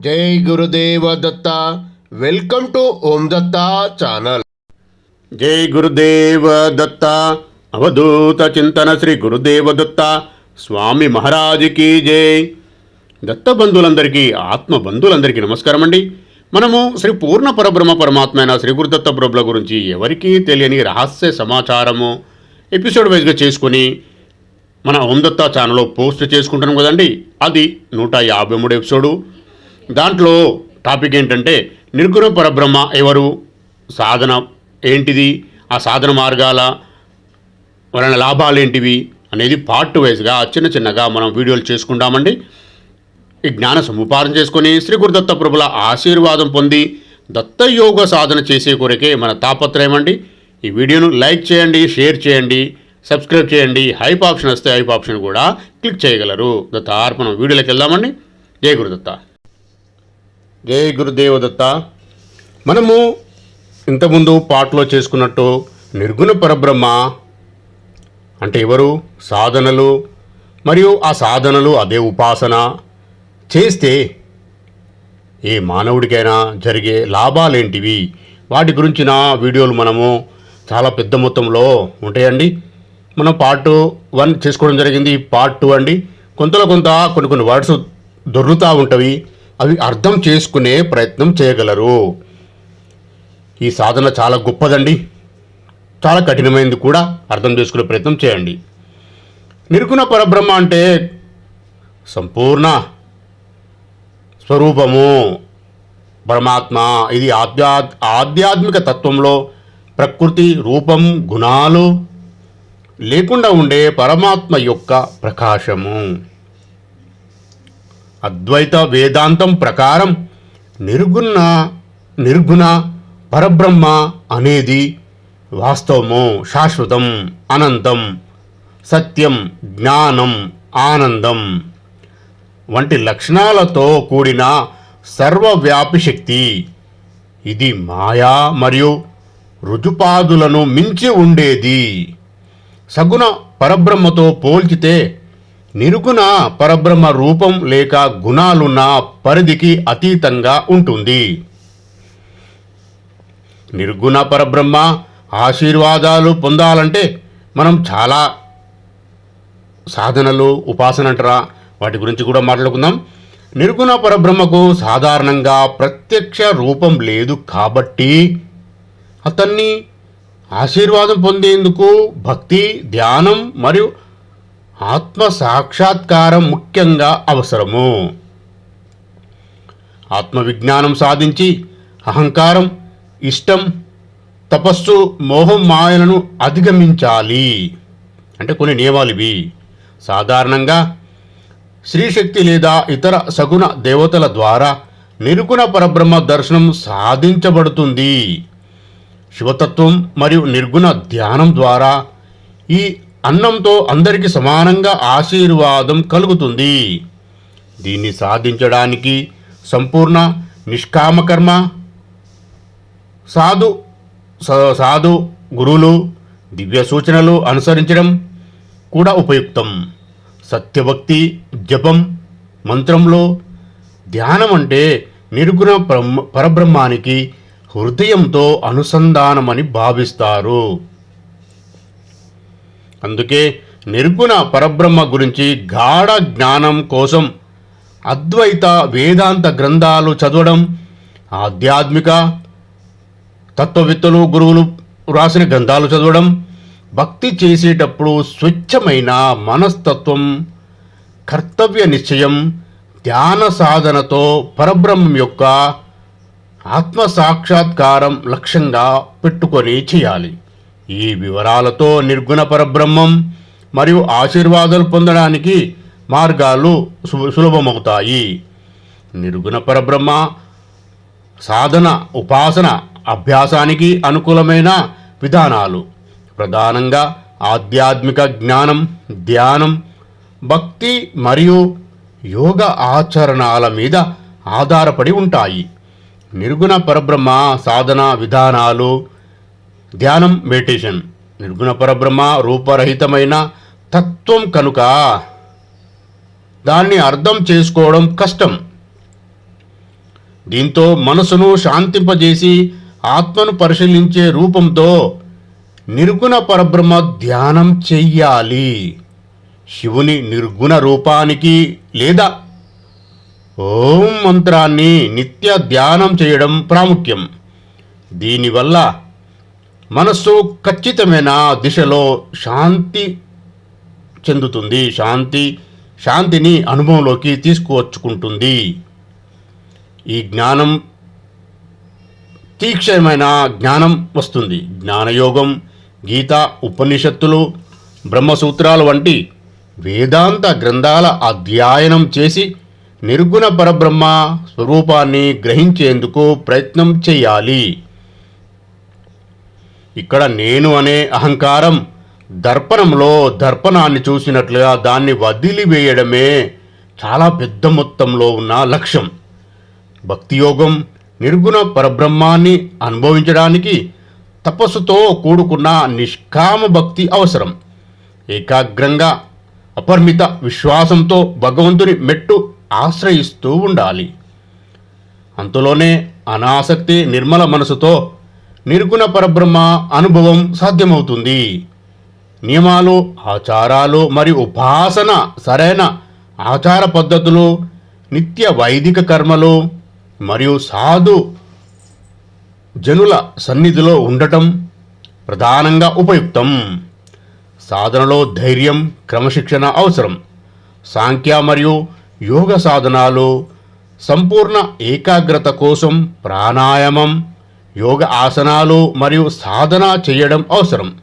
జై Gurudeva Datta. Welcome to Om Datta channel. జై గురుదేవ దత్త. అవధూత చింతన శ్రీ గురుదేవ దత్త. స్వామి మహారాజుకి జై. దత్త బంధువులందరికీ ఆత్మ బంధువులందరికీ నమస్కారం అండి. మనము శ్రీ పూర్ణ పరబ్రహ్మ పరమాత్మ అయిన శ్రీ గురుదత్త ప్రభుల గురించి ఎవరికీ తెలియని రహస్య సమాచారము ఎపిసోడ్ వైజ్గా చేసుకుని మన ఓం దత్త ఛానల్లో పోస్ట్ చేసుకుంటాం కదండి. అది నూట యాభై మూడు ఎపిసోడు. దాంట్లో టాపిక్ ఏంటంటే నిర్గుణ పరబ్రహ్మ ఎవరు? సాధన. ఏంటిది? ఆ సాధన మార్గాల వలన లాభాలు ఏంటివి? అనేది పార్ట్ వైజ్గా చిన్న చిన్నగా మనం వీడియోలు చేసుకుంటామండి. ఈ జ్ఞాన సముపార్జన చేసుకొని శ్రీ గురుదత్త ప్రభుల ఆశీర్వాదం పొంది దత్తయోగ సాధన చేసే కొరకే మన తాపత్రయం అండి. ఈ వీడియోను లైక్ చేయండి షేర్ చేయండి సబ్స్క్రైబ్ చేయండి. హైప్ ఆప్షన్ వస్తే హైప్ ఆప్షన్ కూడా క్లిక్ చేయగలరు. దత్త అర్పణ వీడియోలోకి వెళ్దామండి. జయ గురుదత్త. జై గురుదేవదత్త. మనము ఇంతకుముందు పాటలో చేసుకున్నట్టు నిర్గుణ పరబ్రహ్మ అంటే ఎవరు? సాధనలు. మరియు ఆ సాధనలు అదే ఉపాసన. చేస్తే ఏ మానవుడికైనా జరిగే లాభాలేంటివి? వాటి గురించిన వీడియోలు మనము చాలా పెద్ద మొత్తంలో ఉంటాయండి. మనం పార్ట్ వన్ చేసుకోవడం జరిగింది పార్ట్ టూ అండి. కొంతలో కొంత కొన్ని కొన్ని వర్డ్స్ దొర్లుతూ ఉంటవి. అవి అర్థం చేసుకునే ప్రయత్నం చేయగలరు. ఈ సాధన చాలా గొప్పదండి. చాలా కఠినమైనది కూడా అర్థం చేసుకునే ప్రయత్నం చేయండి. నిరుకున పరబ్రహ్మ అంటే సంపూర్ణ స్వరూపము. పరమాత్మ ఇది ఆధ్యా ఆధ్యాత్మిక తత్వంలో ప్రకృతి రూపం గుణాలు లేకుండా ఉండే పరమాత్మ యొక్క ప్రకాశము. అద్వైత వేదాంతం ప్రకారం నిర్గుణ నిర్గుణ పరబ్రహ్మ అనేది వాస్తవము శాశ్వతం అనంతం సత్యం జ్ఞానం ఆనందం. వంటి లక్షణాలతో కూడిన సర్వవ్యాపి శక్తి. ఇది మాయా మరియు రుజుపాదులను మించి ఉండేది. సగుణ పరబ్రహ్మతో పోల్చితే నిరుగుణ పరబ్రహ్మ రూపం లేక గుణాలున్న పరిధికి అతీతంగా ఉంటుంది. నిర్గుణ పరబ్రహ్మ ఆశీర్వాదాలు పొందాలంటే మనం చాలా సాధనలు ఉపాసన అంటారా? వాటి గురించి కూడా మాట్లాడుకుందాం. నిర్గుణ పరబ్రహ్మకు సాధారణంగా ప్రత్యక్ష రూపం లేదు కాబట్టి అతన్ని ఆశీర్వాదం పొందేందుకు భక్తి ధ్యానం మరియు ఆత్మ సాక్షాత్కారం ముఖ్యంగా అవసరము. ఆత్మవిజ్ఞానం సాధించి అహంకారం ఇష్టం తపస్సు మోహం మాయలను అధిగమించాలి. అంటే కొన్ని నియమాలు ఇవి. సాధారణంగా శ్రీశక్తి లేదా ఇతర సగుణ దేవతల ద్వారా నిరుకుణ పరబ్రహ్మ దర్శనం సాధించబడుతుంది. శివతత్వం మరియు నిర్గుణ ధ్యానం ద్వారా ఈ అన్నంతో అందరికీ సమానంగా ఆశీర్వాదం కలుగుతుంది. దీన్ని సాధించడానికి సంపూర్ణ నిష్కామకర్మ సాధు సాధు గురువులు దివ్య సూచనలు అనుసరించడం కూడా ఉపయుక్తం. సత్యభక్తి జపం మంత్రంలో ధ్యానం అంటే నిర్గుణ పరబ్రహ్మానికి హృదయంతో అనుసంధానమని భావిస్తారు. అందుకే నిర్గుణ పరబ్రహ్మ గురించి గాఢ జ్ఞానం కోసం అద్వైత వేదాంత గ్రంథాలు చదవడం ఆధ్యాత్మిక తత్వవేత్తలు గురువులు వ్రాసిన గ్రంథాలు చదవడం భక్తి చేసేటప్పుడు స్వచ్ఛమైన మనస్తత్వం కర్తవ్య నిశ్చయం ధ్యాన సాధనతో పరబ్రహ్మం యొక్క ఆత్మ సాక్షాత్కారం లక్ష్యంగా పెట్టుకొని చేయాలి. ఈ వివరాలతో నిర్గుణ పరబ్రహ్మం మరియు ఆశీర్వాదాలు పొందడానికి మార్గాలు సు- సులభమవుతాయి. నిర్గుణ పరబ్రహ్మ సాధన ఉపాసన అభ్యాసానికి అనుకూలమైన విధానాలు. ప్రధానంగా ఆధ్యాత్మిక జ్ఞానం ధ్యానం భక్తి మరియు యోగ ఆచరణల మీద ఆధారపడి ఉంటాయి. నిర్గుణ పరబ్రహ్మ సాధన విధానాలు ధ్యానం మెడిటేషన్ నిర్గుణ పరబ్రహ్మ రూపరహితమైన తత్వం కనుక దాన్ని అర్థం చేసుకోవడం కష్టం. దీంతో మనసును శాంతింపజేసి ఆత్మను పరిశీలించే రూపంతో నిర్గుణ పరబ్రహ్మ ధ్యానం చెయ్యాలి. శివుని నిర్గుణ రూపానికి లేదా ఓం మంత్రాన్ని నిత్య ధ్యానం చేయడం ప్రాముఖ్యం. దీనివల్ల మనస్సు ఖచ్చితమైన దిశలో శాంతి చెందుతుంది. శాంతి శాంతిని అనుభవంలోకి తీసుకువచ్చుకుంటుంది. ఈ జ్ఞానం తీక్షణమైన జ్ఞానం వస్తుంది. జ్ఞానయోగం గీత ఉపనిషత్తులు బ్రహ్మసూత్రాలు వంటి వేదాంత గ్రంథాల అధ్యయనం చేసి నిర్గుణ పరబ్రహ్మ స్వరూపాన్ని గ్రహించేందుకు ప్రయత్నం చేయాలి. ఇక్కడ నేను అనే అహంకారం దర్పణంలో దర్పణాన్ని చూసినట్లుగా దాన్ని వదిలివేయడమే చాలా పెద్ద మొత్తంలో ఉన్న లక్ష్యం. భక్తియోగం నిర్గుణ పరబ్రహ్మాన్ని అనుభవించడానికి తపస్సుతో కూడుకున్న నిష్కామ భక్తి అవసరం. ఏకాగ్రంగా అపరిమిత విశ్వాసంతో భగవంతుని మెట్టు ఆశ్రయిస్తూ ఉండాలి. అంతలోనే అనాసక్తి నిర్మల మనసుతో నిర్గుణ పరబ్రహ్మ అనుభవం సాధ్యమవుతుంది. నియమాలు ఆచారాలు మరియు ఉపాసన సరైన ఆచార పద్ధతులు నిత్య వైదిక కర్మలు మరియు సాధు జనుల సన్నిధిలో ఉండటం ప్రధానంగా ఉపయుక్తం. సాధనలో ధైర్యం క్రమశిక్షణ అవసరం. సాంఖ్య మరియు యోగ సాధనాలు సంపూర్ణ ఏకాగ్రత కోసం ప్రాణాయామం యోగ ఆసనాలు మరియు సాధన చేయడం అవసరం.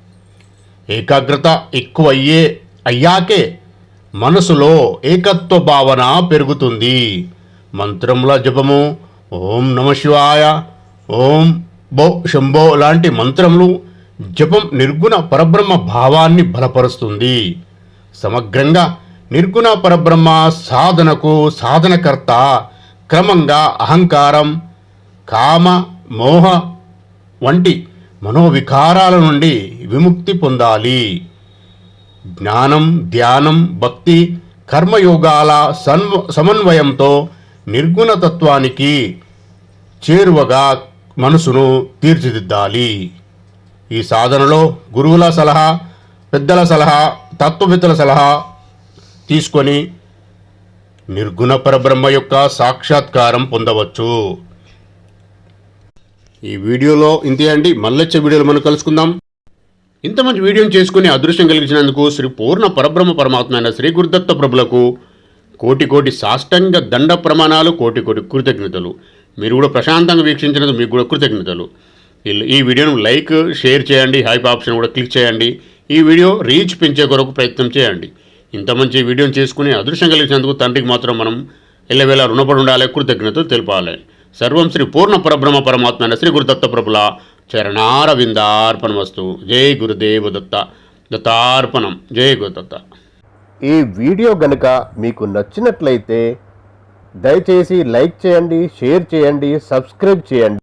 ఏకాగ్రత ఎక్కువయ్యే అయ్యాకే మనసులో ఏకత్వ భావన పెరుగుతుంది. మంత్రముల జపము ఓం నమ శివాయ ఓం బో శంభో లాంటి మంత్రములు జపం నిర్గుణ పరబ్రహ్మ భావాన్ని బలపరుస్తుంది. సమగ్రంగా నిర్గుణ పరబ్రహ్మ సాధనకు సాధనకర్త క్రమంగా అహంకారం కామ మోహ వంటి మనోవికారాల నుండి విముక్తి పొందాలి. జ్ఞానం ధ్యానం భక్తి కర్మయోగాల సన్వ సమన్వయంతో నిర్గుణతత్వానికి చేరువగా మనసును తీర్చిదిద్దాలి. ఈ సాధనలో గురువుల సలహా పెద్దల సలహా తత్వవేత్తల సలహా తీసుకొని నిర్గుణ పరబ్రహ్మ యొక్క సాక్షాత్కారం పొందవచ్చు. ఈ వీడియోలో ఇంతే అండి. మళ్ళొచ్చే వీడియోలో మనం కలుసుకుందాం. ఇంత మంచి వీడియోని చేసుకుని అదృష్టం కలిగించినందుకు శ్రీ పూర్ణ పరబ్రహ్మ పరమాత్మ అయిన శ్రీ గురుదత్త ప్రభులకు కోటి కోటి సాష్టంగ దండ ప్రమాణాలు కోటి కోటి కృతజ్ఞతలు. మీరు కూడా ప్రశాంతంగా వీక్షించినందుకు మీకు కూడా కృతజ్ఞతలు. ఈ- వీడియోను లైక్ షేర్ చేయండి. హైప్ ఆప్షన్ కూడా క్లిక్ చేయండి. ఈ వీడియో రీచ్ పెంచే కొరకు ప్రయత్నం చేయండి. ఇంత మంచి వీడియోని చేసుకుని అదృష్టం కలిగించినందుకు తండ్రికి మాత్రం మనం ఎల్లవేళ రుణపడి ఉండాలి కృతజ్ఞతలు తెలపాలి. సర్వం శ్రీ పూర్ణ పరబ్రహ్మ పరమాత్మ శ్రీ గురుదత్త ప్రభుల చరణారవిందార్పణమస్తు. జై గురుదేవ దత్త. దత్తార్పణం. జై గురుదత్త. ఈ వీడియో గనుక మీకు నచ్చినట్లయితే దయచేసి లైక్ చేయండి షేర్ చేయండి సబ్స్క్రైబ్ చేయండి.